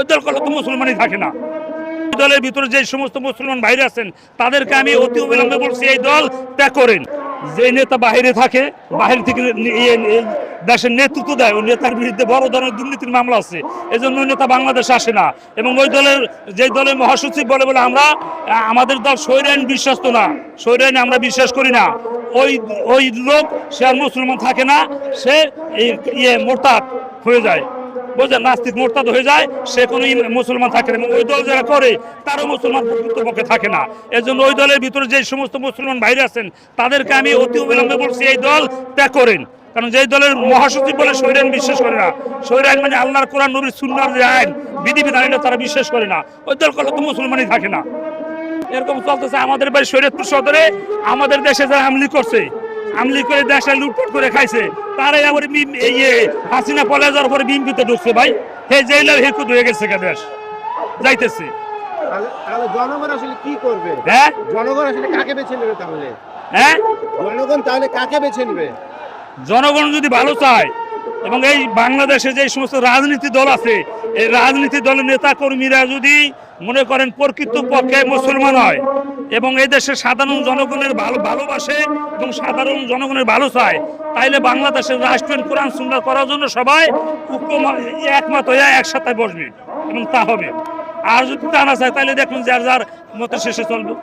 ওই দল তো মুসলমানই থাকে না। দলের ভিতরে যে সমস্ত মুসলমান বাইরে আছেন, তাদেরকে আমি অতি অবিলম্বে বলছি, এই দল ত্যাগ করেন। যে নেতা বাইরে থাকে, বাইরে থেকে ইয়ে- দেশের নেতৃত্ব দেয়, ওই নেতার বিরুদ্ধে বড় ধরনের দুর্নীতির মামলা আছে। এই জন্য নেতা বাংলাদেশে আসে না। এবং ওই দলের, যে দলের মহাসচিব বলে বলে আমরা আমাদের দল সৈরাইন বিশ্বস্ত না। সৈরাইনে আমরা বিশ্বাস করি না। ওই ওই লোক, সে আর মুসলমান থাকে না, সে ইয়ে মোরতাদ হয়ে যায়। বুঝলেন নাস্তিক মোরতাদ হয়ে যায়, সে কোনো মুসলমান থাকে না। ওই দল যারা করে, তারও মুসলমান প্রকৃতপক্ষে থাকে না। এই জন্য ওই দলের ভিতরে যে সমস্ত মুসলমান বাইরে আছেন, তাদেরকে আমি অতি অবিলম্বে বলছি, এই দল ত্যাগ করেন। কারণ যেই দলের মহাসচিব বলে শরীর বিশ্বাস করে না। শরীর মানে আল্লাহর কোরআন, নবীর সুন্নার যে আইন, বিধিবিধান, এটা তারা বিশ্বাস করে না। ওই দল করলে তো মুসলমানই থাকে না। এরকম চলতেছে আমাদের বাড়ি শরীয়তপুর সদরে। আমাদের দেশে যারা আমলি করছে আমলি করে দেশে লুটপাট করে খাইছে। তারাই আবার এই হাসিনা পলে যাওয়ার পরে বিএনপিতে ঢুকছে ভাই। হে জেলার হেকুদ হয়ে গেছে দেশ। যাইতেছে। জনগণ আসলে কি করবে? হ্যাঁ? জনগণ আসলে কাকে বেছে নেবে তাহলে? হ্যাঁ? জনগণ তাহলে কাকে বেছে নেবে? জনগণ যদি ভালো চায় এবং এই বাংলাদেশে যে সমস্ত রাজনীতি দল আছে এই রাজনীতি দলের নেতা কর্মীরা যদি মনে করেন প্রকৃত পক্ষে মুসলমান হয় এবং এই দেশের সাধারণ জনগণের ভালো ভালোবাসে এবং সাধারণ জনগণের ভালো চায়। তাইলে বাংলাদেশের রাষ্ট্রীয় কোরআন সুন্দর করার জন্য সবাই একমত হইয়া একসাথে বসবে এবং তা হবে। আর যদি তা না চায় তাহলে দেখুন যার যার মতো শেষে চলবে।